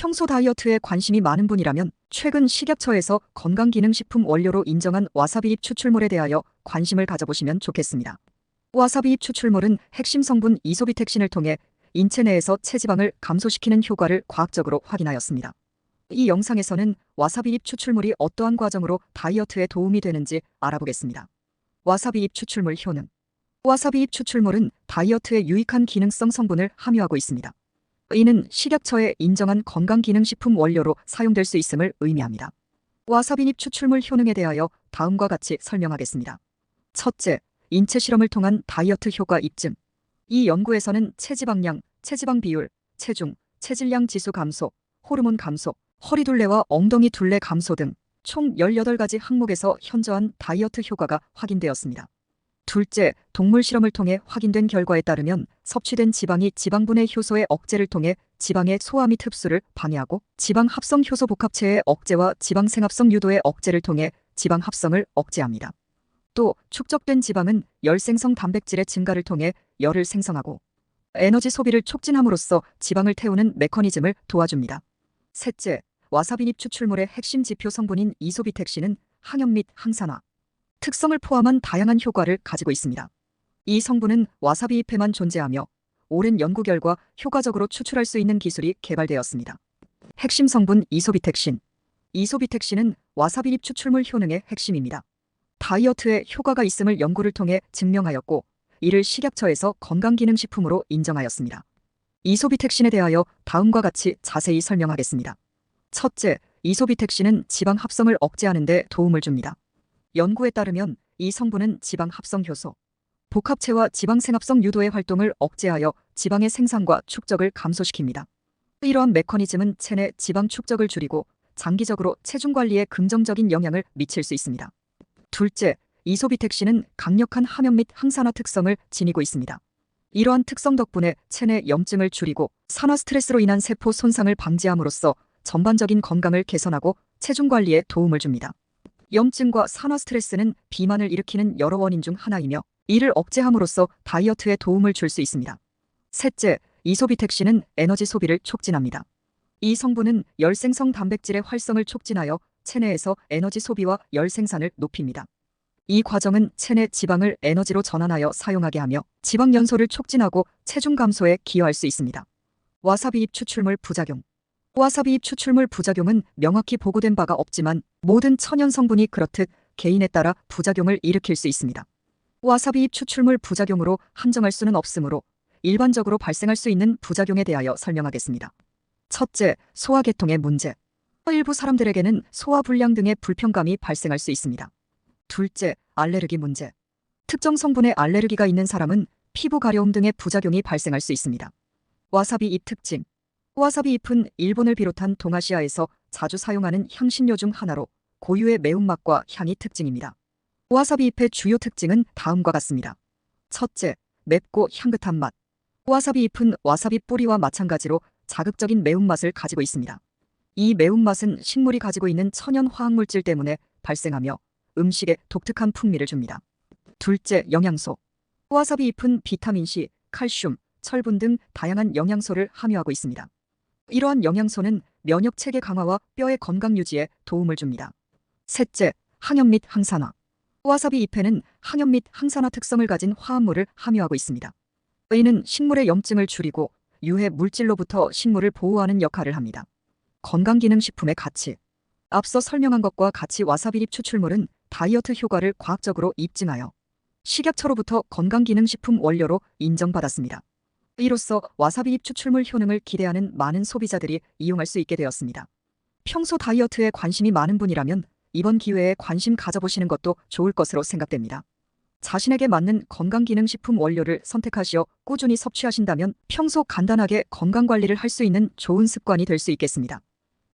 평소 다이어트에 관심이 많은 분이라면 최근 식약처에서 건강기능식품 원료로 인정한 와사비잎 추출물에 대하여 관심을 가져보시면 좋겠습니다. 와사비잎 추출물은 핵심 성분 이소비텍신을 통해 인체 내에서 체지방을 감소시키는 효과를 과학적으로 확인하였습니다. 이 영상에서는 와사비잎 추출물이 어떠한 과정으로 다이어트에 도움이 되는지 알아보겠습니다. 와사비잎 추출물 효능 와사비잎 추출물은 다이어트에 유익한 기능성 성분을 함유하고 있습니다. 이는 식약처에 인정한 건강기능식품 원료로 사용될 수 있음을 의미합니다. 와사비잎 추출물 효능에 대하여 다음과 같이 설명하겠습니다. 첫째, 인체 실험을 통한 다이어트 효과 입증. 이 연구에서는 체지방량, 체지방 비율, 체중, 체질량 지수 감소, 호르몬 감소, 허리 둘레와 엉덩이 둘레 감소 등 총 18가지 항목에서 현저한 다이어트 효과가 확인되었습니다. 둘째, 동물 실험을 통해 확인된 결과에 따르면 섭취된 지방이 지방분해 효소의 억제를 통해 지방의 소화 및 흡수를 방해하고 지방 합성 효소 복합체의 억제와 지방 생합성 유도의 억제를 통해 지방 합성을 억제합니다. 또 축적된 지방은 열 생성 단백질의 증가를 통해 열을 생성하고 에너지 소비를 촉진함으로써 지방을 태우는 메커니즘을 도와줍니다. 셋째, 와사비잎 추출물의 핵심 지표 성분인 이소비텍신은 항염 및 항산화, 특성을 포함한 다양한 효과를 가지고 있습니다. 이 성분은 와사비 잎에만 존재하며 오랜 연구 결과 효과적으로 추출할 수 있는 기술이 개발되었습니다. 핵심 성분 이소비텍신. 이소비텍신은 와사비 잎 추출물 효능의 핵심입니다. 다이어트에 효과가 있음을 연구를 통해 증명하였고 이를 식약처에서 건강기능식품으로 인정하였습니다. 이소비텍신에 대하여 다음과 같이 자세히 설명하겠습니다. 첫째, 이소비텍신은 지방 합성을 억제하는 데 도움을 줍니다. 연구에 따르면 이 성분은 지방 합성 효소, 복합체와 지방 생합성 유도의 활동을 억제하여 지방의 생산과 축적을 감소시킵니다. 이러한 메커니즘은 체내 지방 축적을 줄이고 장기적으로 체중 관리에 긍정적인 영향을 미칠 수 있습니다. 둘째, 이소비텍신은 강력한 함연 및 항산화 특성을 지니고 있습니다. 이러한 특성 덕분에 체내 염증을 줄이고 산화 스트레스로 인한 세포 손상을 방지함으로써 전반적인 건강을 개선하고 체중 관리에 도움을 줍니다. 염증과 산화 스트레스는 비만을 일으키는 여러 원인 중 하나이며 이를 억제함으로써 다이어트에 도움을 줄 수 있습니다. 셋째, 이소비텍신은 에너지 소비를 촉진합니다. 이 성분은 열생성 단백질의 활성을 촉진하여 체내에서 에너지 소비와 열 생산을 높입니다. 이 과정은 체내 지방을 에너지로 전환하여 사용하게 하며 지방 연소를 촉진하고 체중 감소에 기여할 수 있습니다. 와사비 잎 추출물 부작용 잎 추출물 부작용은 명확히 보고된 바가 없지만 모든 천연 성분이 그렇듯 개인에 따라 부작용을 일으킬 수 있습니다. 잎 추출물 부작용으로 한정할 수는 없으므로 일반적으로 발생할 수 있는 부작용에 대하여 설명하겠습니다. 첫째, 소화계통의 문제. 일부 사람들에게는 소화 불량 등의 불편감이 발생할 수 있습니다. 둘째, 알레르기 문제. 특정 성분에 알레르기가 있는 사람은 피부 가려움 등의 부작용이 발생할 수 있습니다. 와사비 잎 특징. 와사비 잎은 일본을 비롯한 동아시아에서 자주 사용하는 향신료 중 하나로 고유의 매운맛과 향이 특징입니다. 와사비 잎의 주요 특징은 다음과 같습니다. 첫째, 맵고 향긋한 맛. 와사비 잎은 와사비 뿌리와 마찬가지로 자극적인 매운맛을 가지고 있습니다. 이 매운맛은 식물이 가지고 있는 천연 화학물질 때문에 발생하며 음식에 독특한 풍미를 줍니다. 둘째, 영양소. 와사비 잎은 비타민C, 칼슘, 철분 등 다양한 영양소를 함유하고 있습니다. 이러한 영양소는 면역 체계 강화와 뼈의 건강 유지에 도움을 줍니다. 셋째, 항염 및 항산화. 와사비 잎에는 항염 및 항산화 특성을 가진 화합물을 함유하고 있습니다. 이는 식물의 염증을 줄이고 유해 물질로부터 식물을 보호하는 역할을 합니다. 건강기능식품의 가치. 앞서 설명한 것과 같이 와사비잎 추출물은 다이어트 효과를 과학적으로 입증하여 식약처로부터 건강기능식품 원료로 인정받았습니다. 이로써 와사비 잎 추출물 효능을 기대하는 많은 소비자들이 이용할 수 있게 되었습니다. 평소 다이어트에 관심이 많은 분이라면 이번 기회에 관심 가져보시는 것도 좋을 것으로 생각됩니다. 자신에게 맞는 건강기능식품 원료를 선택하시어 꾸준히 섭취하신다면 평소 간단하게 건강관리를 할 수 있는 좋은 습관이 될 수 있겠습니다.